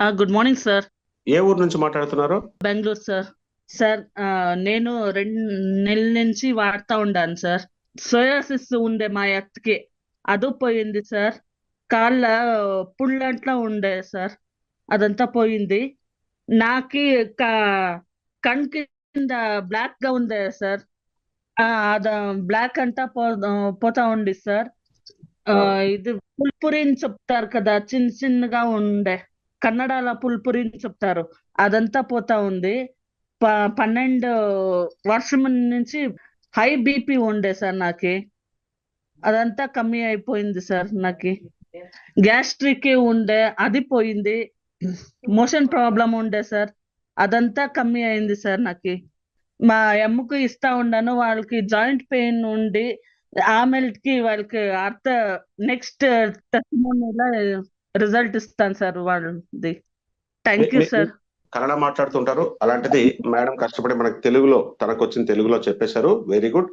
Good morning sir ఏ ఊరు నుంచి మాట్లాడుతున్నారు? బెంగళూరు సార్ సార్ నేను రెండు నెలల నుంచి వాడుతా ఉండాను సార్ సోయాసిస్ ఉండే మా అత్తకి. అది పోయింది సార్ కాళ్ళ పుళ్ళంట్లా ఉండే సార్ అదంతా పోయింది. నాకి క- కణ్ కింద బ్లాక్గా ఉండే సార్ ఆ, అద బ్లాక్ అంతా పోతా ఉంది సార్ ఇది పుల్పురి అని చెప్తారు కదా చిన్న చిన్నగా ఉండే. కన్నడాల పుల్పురిని చెప్తారు. అదంతా పోతా ఉంది. పన్నెండు వర్షం నుంచి హై బీపీ ఉండే సార్ నాకి. అదంతా కమ్మి అయిపోయింది సార్ నాకి. గ్యాస్ట్రిక్ ఉండే అది పోయింది. మోషన్ ప్రాబ్లం ఉండే సార్. అదంతా కమ్మి అయింది సార్ నాకి. మా ఎమ్ముకు ఇస్తా ఉండను వాళ్ళకి జాయింట్ పెయిన్ ఉండి ఆమెకి వాళ్ళకి అర్థ నెక్స్ట్ టెస్ట్ రిజల్ట్ ఇస్తాను సార్ వాళ్ళది. థ్యాంక్ యూ సార్ కన్నడ మాట్లాడుతుంటారు. అలాంటిది మేడం కష్టపడి మనకు తెలుగులో తనకు వచ్చిన తెలుగులో చెప్పేశారు. Very good